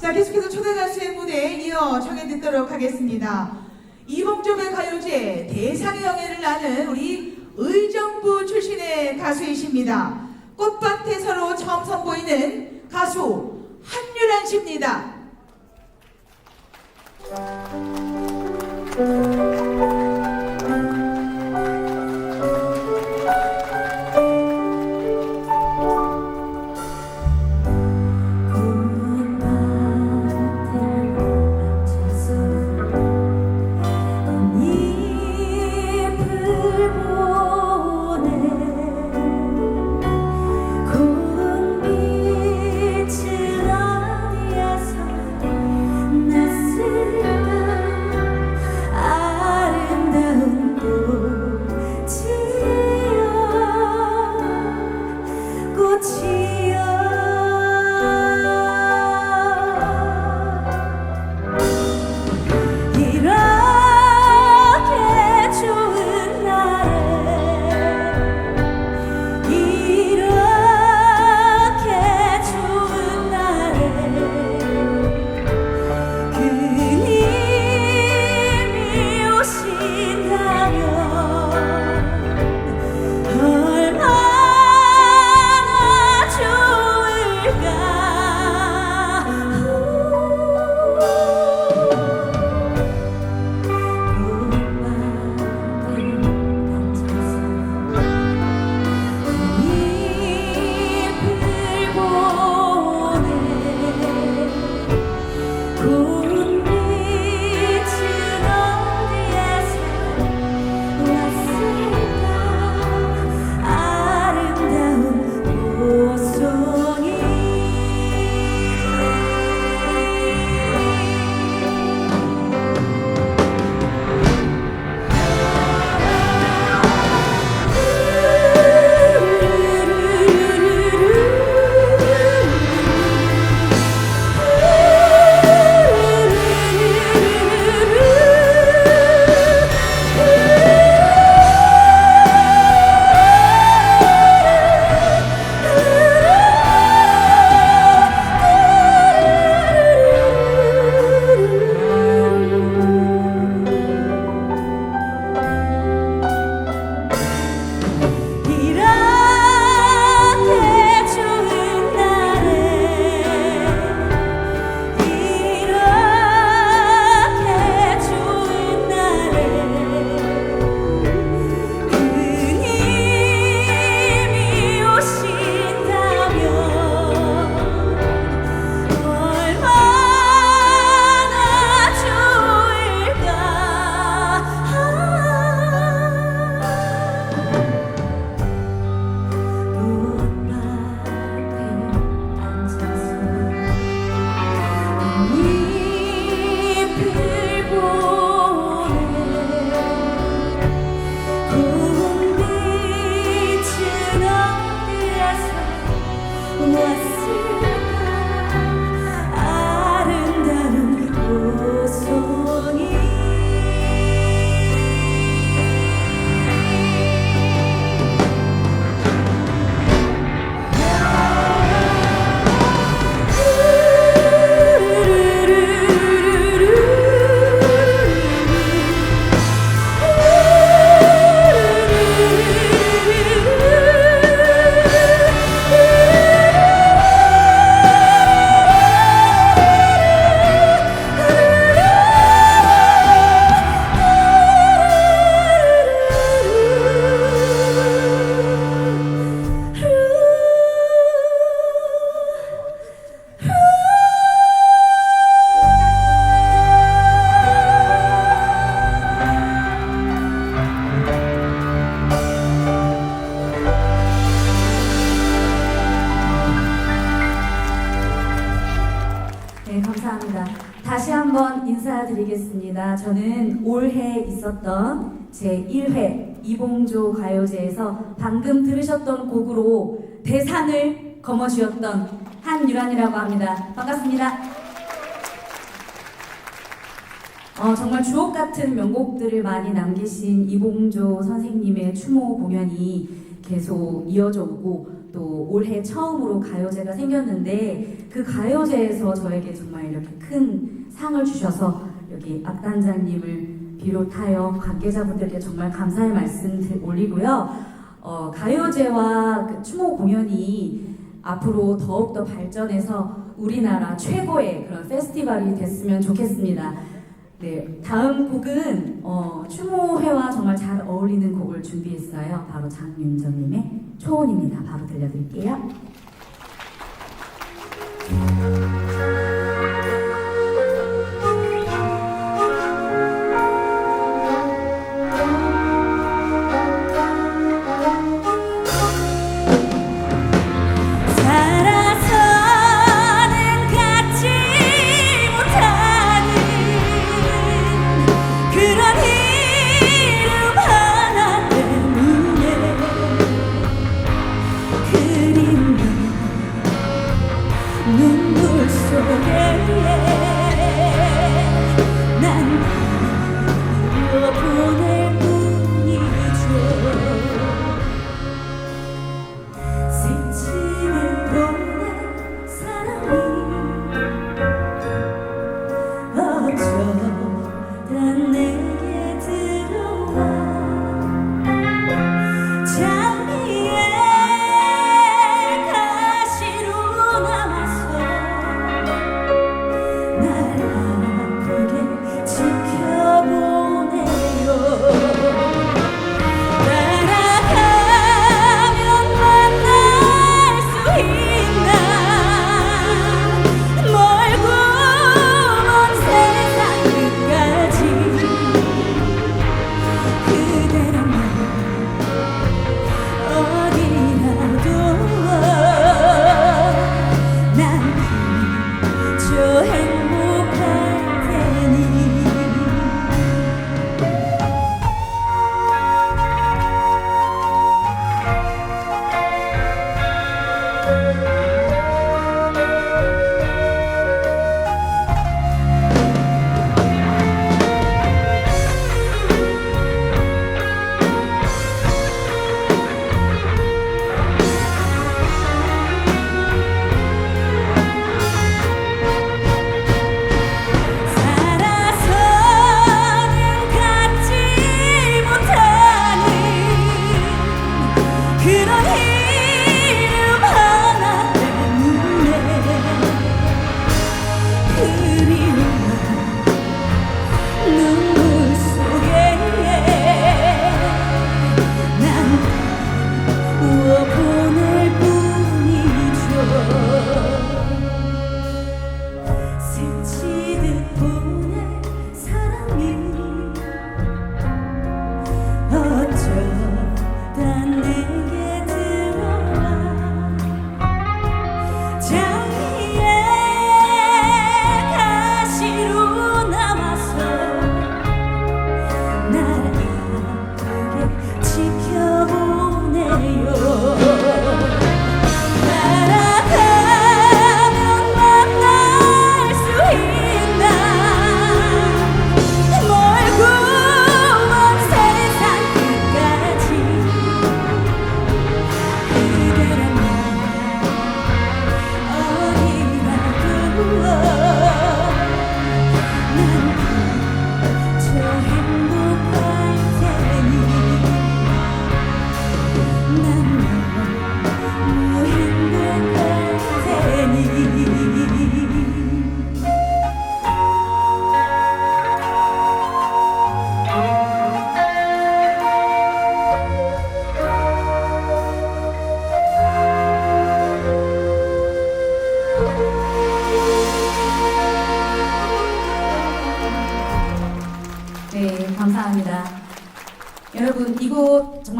자, 계속해서 초대 가수의 무대 이어 청해 듣도록 하겠습니다. 이봉조의 가요제 대상의 영예를 나는 우리 의정부 출신의 가수이십니다. 꽃밭에 서로 처음 선보이는 가수 한유란 씨입니다. 2018회 있었던 제1회 이봉조 가요제에서 방금 들으셨던 곡으로 대상을 거머쥐었던 한유란이라고 합니다. 반갑습니다. 어, 정말 주옥 같은 명곡들을 많이 남기신 이봉조 선생님의 추모 공연이 계속 이어져 오고 또 올해 처음으로 가요제가 생겼는데 그 가요제에서 저에게 정말 이렇게 큰 상을 주셔서 여기 악단장님을 비롯하여 관계자분들께 정말 감사의 말씀 드- 올리고요. 어, 가요제와 그 추모 공연이 앞으로 더욱더 발전해서 우리나라 최고의 그런 페스티벌이 됐으면 좋겠습니다. 네, 다음 곡은 어, 추모회와 정말 잘 어울리는 곡을 준비했어요. 바로 장윤정님의 초혼입니다. 바로 들려드릴게요.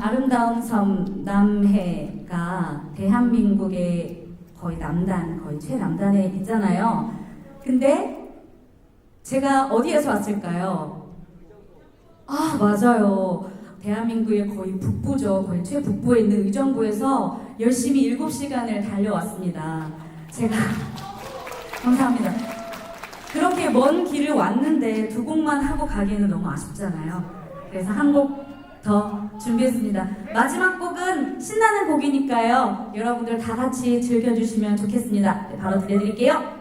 아름다운 섬 남해가 대한민국의 거의 남단, 거의 최남단에 있잖아요. 근데 제가 어디에서 왔을까요? 아, 맞아요. 대한민국의 거의 북부죠. 거의 최북부에 있는 의정부에서 열심히 7시간을 달려왔습니다. 제가 감사합니다. 그렇게 먼 길을 왔는데 두 곡만 하고 가기에는 너무 아쉽잖아요. 그래서 한 곡 더 준비했습니다. 마지막 곡은 신나는 곡이니까요. 여러분들 다 같이 즐겨주시면 좋겠습니다. 네, 바로 들려드릴게요.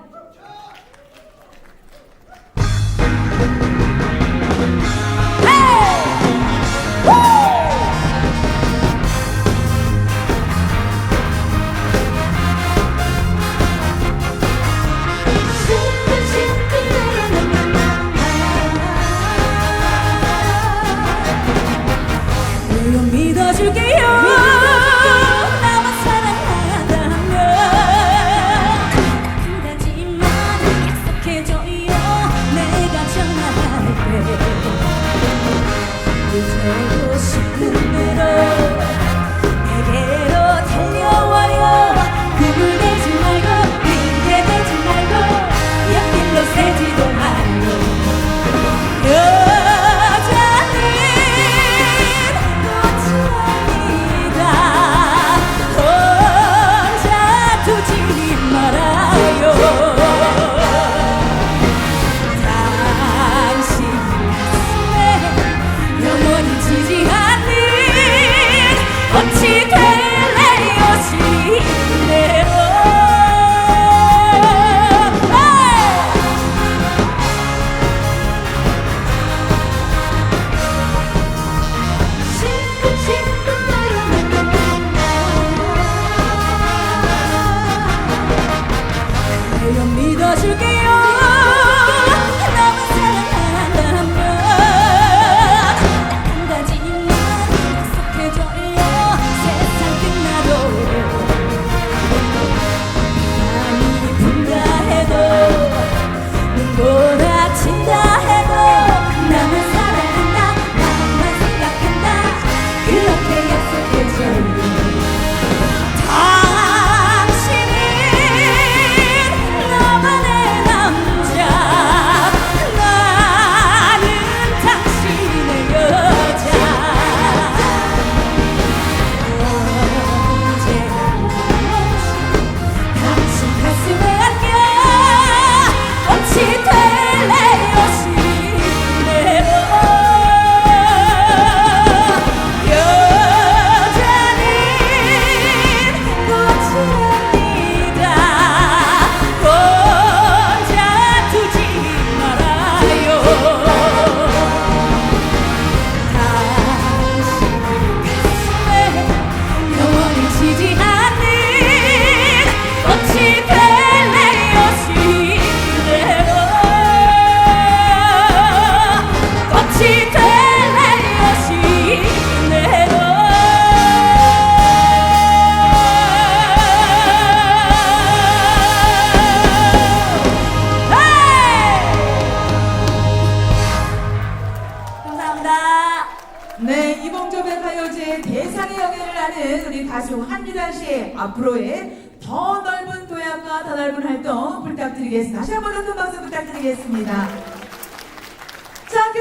드리겠습니다.